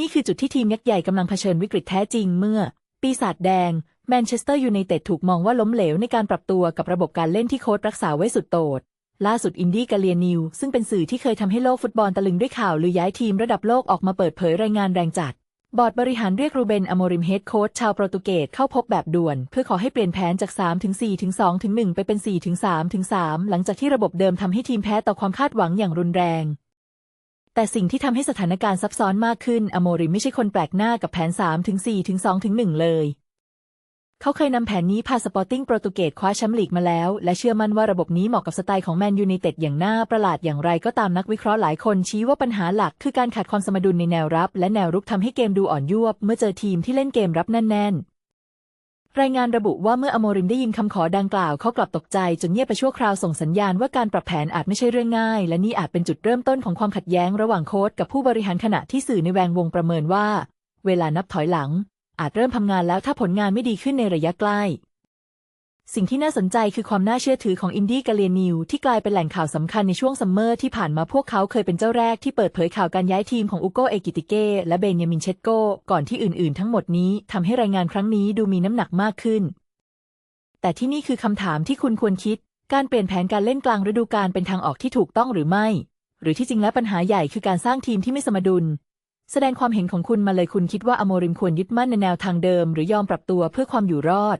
นี่คือจุดที่ทีมยักษ์ใหญ่กำลังเผชิญวิกฤตแท้จริงเมื่อ ปีศาจแดง แมนเชสเตอร์ยูไนเต็ดถูกมองว่าล้มเหลวในการปรับตัวกับระบบการเล่นที่โค้ชรักษาไว้สุดโต่งล่าสุดอินดี้กาเลียนิว ซึ่งเป็นสื่อที่เคยทำให้โลกฟุตบอลตะลึงด้วยข่าวลือย้ายทีมระดับโลกออกมาเปิดเผยรายงานแรงจัด บอร์ดบริหารเรียกรูเบนอโมริมเฮดโค้ชชาวโปรตุเกสเข้าพบแบบด่วน เพื่อขอให้เปลี่ยนแผนจาก 3 ถึง 4 ถึง 2 ถึง 1 ไปเป็น 4 ถึง 3 ถึง 3 หลังจากที่ระบบเดิมทำให้ทีมแพ้ต่อความคาดหวังอย่างรุนแรง แต่สิ่งที่ทำให้สถานการณ์ซับซ้อนมากขึ้น อโมริมไม่ใช่คนแปลกหน้ากับแผน 3 ถึง 4 ถึง 2 ถึง 1 เลย เขาเคยนำแผนนี้พาสปอร์ติ้งโปรตุเกสคว้าแชมป์ลีกมาแล้ว และเชื่อมั่นว่าระบบนี้เหมาะกับสไตล์ของแมนยูไนเต็ดอย่างน่าประหลาดอย่างไรก็ตามนักวิเคราะห์หลายคนชี้ว่าปัญหาหลักคือการขาดความสมดุลในแนวรับ และแนวรุกทำให้เกมดูอ่อนยวบเมื่อเจอทีมที่เล่นเกมรับแน่นๆ รายงานระบุว่าเมื่ออโมริมได้ยินคำขอดังกล่าวเขากลับตกใจจนเงียบไปชั่วคราวส่งสัญญาณว่าการปรับแผนอาจไม่ใช่เรื่องง่าย และนี่อาจเป็นจุดเริ่มต้นของความขัดแย้งระหว่างโค้ชกับผู้บริหารขณะที่สื่อในแวงวงประเมินว่า เวลานับถอยหลัง อาจเริ่มทำงานแล้วถ้าผลงานไม่ดีขึ้นในระยะใกล้ สิ่งที่น่าสนใจคือความน่าเชื่อถือของอินดี้กาเลียนิวที่กลายเป็นแหล่งข่าวสำคัญในช่วงซัมเมอร์ที่ผ่านมาพวกเขาเคยเป็นเจ้าแรกที่เปิดเผยข่าวการย้ายทีมของอุโกเอกิติเก้และเบนยามินเชตโกก่อนที่อื่นๆ ทั้งหมดนี้ทำให้รายงานครั้งนี้ดูมีน้ำหนักมากขึ้น แต่ที่นี่คือคำถามที่คุณควรคิด การเปลี่ยนแผนการเล่นกลางฤดูกาลเป็นทางออกที่ถูกต้องหรือไม่ หรือที่จริงแล้วปัญหาใหญ่คือการสร้างทีมที่ไม่สมดุล แสดงความเห็นของคุณมาเลยคุณคิดว่าอโมริมควรยึดมั่นในแนวทางเดิม หรือยอมปรับตัวเพื่อความอยู่รอด